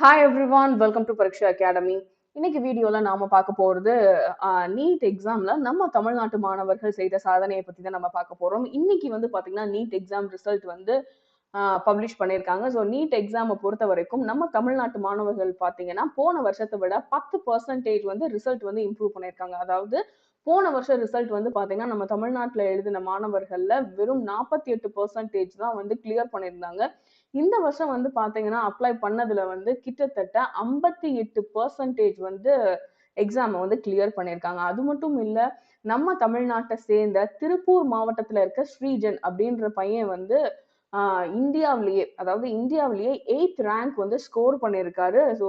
Hi everyone welcome to Pariksha academy இன்னைக்கு வீடியோல நாம பார்க்க போறது நீட் எக்ஸாம்ல நம்ம தமிழ்நாட்டு மாணவர்கள் செய்த சாதனையை பத்தி தான் நம்ம பார்க்க போறோம். இன்னைக்கு வந்து பாத்தீங்கன்னா நீட் எக்ஸாம் ரிசல்ட் வந்து பப்ளிஷ் பண்ணியிருக்காங்க. ஸோ நீட் எக்ஸாமை பொறுத்த வரைக்கும் நம்ம தமிழ்நாட்டு மாணவர்கள் பார்த்தீங்கன்னா போன வருஷத்தை விட பத்து பர்சன்டேஜ் வந்து ரிசல்ட் வந்து இம்ப்ரூவ் பண்ணியிருக்காங்க. அதாவது போன வருஷம் ரிசல்ட் வந்து பார்த்தீங்கன்னா நம்ம தமிழ்நாட்டில் எழுதின மாணவர்களில் வெறும் நாற்பத்தி எட்டு பர்சன்டேஜ் தான் வந்து கிளியர் பண்ணியிருந்தாங்க. இந்த வருஷம் வந்து பாத்தீங்கன்னா அப்ளை பண்ணதுல வந்து கிட்டத்தட்ட ஐம்பத்தி எட்டு பர்சன்டேஜ் வந்து எக்ஸாமை வந்து கிளியர் பண்ணியிருக்காங்க. அது மட்டும் இல்லை நம்ம தமிழ்நாட்டை சேர்ந்த திருப்பூர் மாவட்டத்தில் இருக்க ஸ்ரீஜன் அப்படின்ற பையன் வந்து இந்தியாவிலேயே அதாவது இந்தியாவிலேயே எயித் ரேங்க் வந்து ஸ்கோர் பண்ணியிருக்காரு. ஸோ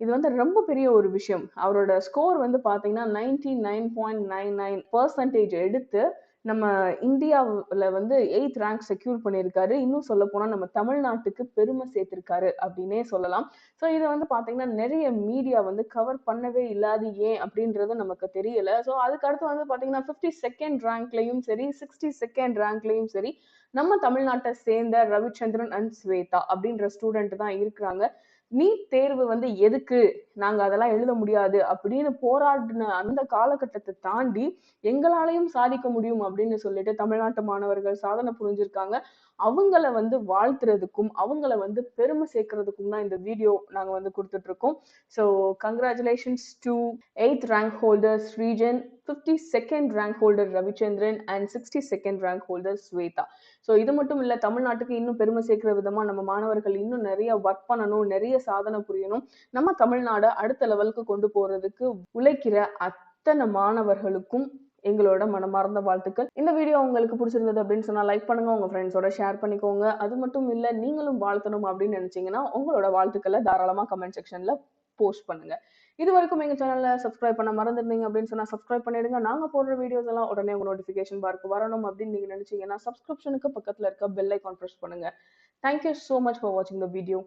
இது வந்து ரொம்ப பெரிய ஒரு விஷயம். அவரோட ஸ்கோர் வந்து பார்த்தீங்கன்னா ninety nine point nine nine percentage எடுத்து நம்ம இந்தியாவில் வந்து எயித் ரேங்க் செக்யூர் பண்ணியிருக்காரு. இன்னும் சொல்ல போனால் நம்ம தமிழ்நாட்டுக்கு பெருமை சேர்த்திருக்காரு அப்படின்னே சொல்லலாம். ஸோ இதை வந்து பார்த்தீங்கன்னா நிறைய மீடியா வந்து கவர் பண்ணவே இல்லாது ஏன் அப்படின்றது நமக்கு தெரியல. ஸோ அதுக்கு அடுத்து வந்து பார்த்தீங்கன்னா ஃபிஃப்டி செகண்ட் ரேங்க்லையும் சரி சிக்ஸ்டி செகண்ட் ரேங்க்லையும் சரி நம்ம தமிழ்நாட்டை சேர்ந்த ரவிச்சந்திரன் அண்ட் ஸ்வேதா அப்படின்ற ஸ்டூடெண்ட் தான் இருக்கிறாங்க. நீட் தேர்வு வந்து எதுக்கு? நாங்க அதெல்லாம் எழுத முடியாது அப்படின்னு போராடின அந்த காலகட்டத்தை தாண்டி எங்களாலையும் சாதிக்க முடியும் அப்படின்னு சொல்லிட்டு தமிழ்நாட்டு மாணவர்கள் சாதனை புரிஞ்சிருக்காங்க. அவங்கள வந்து வாழ்த்துறதுக்கும் அவங்கள வந்து பெருமை சேர்க்கறதுக்கும் தான் இந்த வீடியோ நாங்க வந்து கொடுத்துட்டு இருக்கோம் so congratulations to eighth rank holder Srijan fifty second rank holder Ravichandran and sixty second rank holder Swetha so இது மட்டும் இல்லை தமிழ்நாட்டுக்கு இன்னும் பெருமை சேர்க்கிற விதமா நம்ம மாணவர்கள் இன்னும் நிறைய ஒர்க் பண்ணணும் நிறைய சாதனை புரியணும். நம்ம தமிழ்நாடு அடுத்த லெவலுக்கு கொண்டு போறதுக்கு உழைக்கிற அத்தனை மாணவர்களுக்கும் எங்களோட மனமார்ந்த வாழ்த்துக்கள். இந்த வீடியோ உங்களுக்கு பிடிச்சிருந்தது அப்படின்னு சொன்னா லைக் பண்ணுங்க உங்க ஃப்ரெண்ட்ஸோட ஷேர் பண்ணிக்கோங்க. அது மட்டும் இல்ல நீங்களும் வாழ்த்தணும் அப்படின்னு நினைச்சீங்கன்னா உங்களோட வாழ்த்துக்களை தாராளமா கமெண்ட் செக்ஷன்ல போஸ்ட் பண்ணுங்க. இது வரைக்கும் எங்க சேனல்ல சப்ஸ்கிரைப் பண்ண மறந்துருந்தீங்க அப்படின்னு சொன்னா சப்ஸ்கிரைப் பண்ணிடுங்க. நாங்க போடுற வீடியோஸ் எல்லாம் உடனே உங்க நோட்டிபிகேஷன் பார்க்கு வரணும் அப்படின்னு நீங்க நினைச்சீங்கன்னா சப்ஸ்கிரிப்ஷனுக்கு பக்கத்துல இருக்க பெல் ஐக்கான் ப்ரெஸ் பண்ணுங்க. Thank you so much for வாட்சிங் த வீடியோ